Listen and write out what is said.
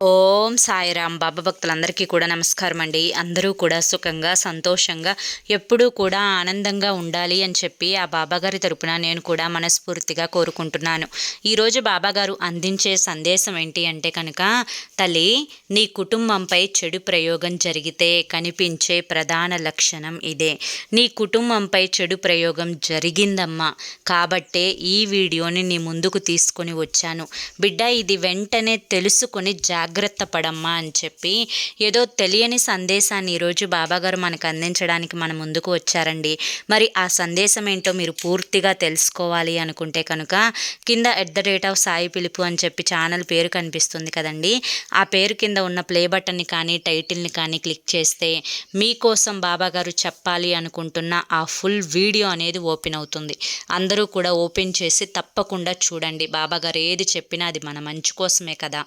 ఓం సాయిరామ్ బాబా భక్తులందరికీ కూడా నమస్కారం అండి. అందరూ కూడా సుఖంగా సంతోషంగా ఎప్పుడూ కూడా ఆనందంగా ఉండాలి అని చెప్పి ఆ బాబాగారి తరపున నేను కూడా మనస్ఫూర్తిగా కోరుకుంటున్నాను. ఈరోజు బాబాగారు అందించే సందేశం ఏంటి అంటే కనుక తల్లి నీ కుటుంబంపై చెడు ప్రయోగం జరిగితే కనిపించే ప్రధాన లక్షణం ఇదే. నీ కుటుంబంపై చెడు ప్రయోగం జరిగిందమ్మా. కాబట్టే ఈ వీడియోని నీ ముందుకు తీసుకొని వచ్చాను. బిడ్డ ఇది వెంటనే తెలుసుకొని జా జాగ్రత్త పడమ్మా అని చెప్పి ఏదో తెలియని సందేశాన్ని ఈరోజు బాబాగారు మనకు అందించడానికి మన ముందుకు వచ్చారండి. మరి ఆ సందేశం ఏంటో మీరు పూర్తిగా తెలుసుకోవాలి అనుకుంటే కనుక కింద at the rate of Sai పిలుపు అని చెప్పి ఛానల్ పేరు కనిపిస్తుంది కదండి. ఆ పేరు కింద ఉన్న ప్లే బటన్ని కానీ టైటిల్ని కానీ క్లిక్ చేస్తే మీకోసం బాబాగారు చెప్పాలి అనుకుంటున్న ఆ ఫుల్ వీడియో అనేది ఓపెన్ అవుతుంది. అందరూ కూడా ఓపెన్ చేసి తప్పకుండా చూడండి. బాబాగారు ఏది చెప్పినా అది మన మంచి కోసమే కదా.